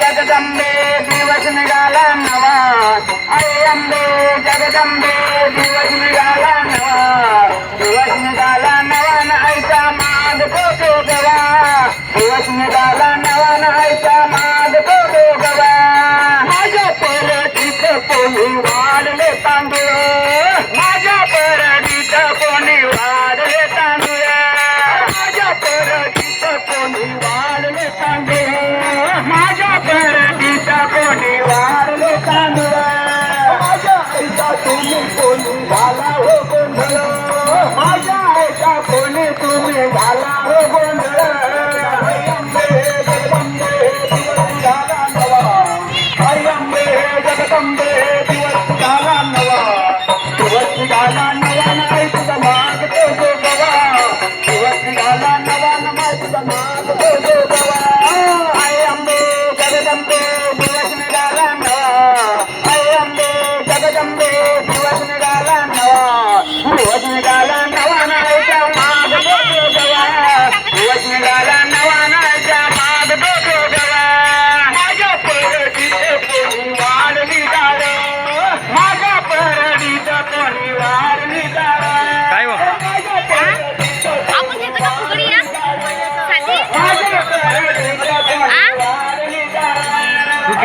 Jagadambe దివస నిడాలన్నవా అయ్యంబే Jagadambe దివ.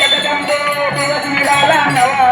Jagadambe Divas మిళాలా నవా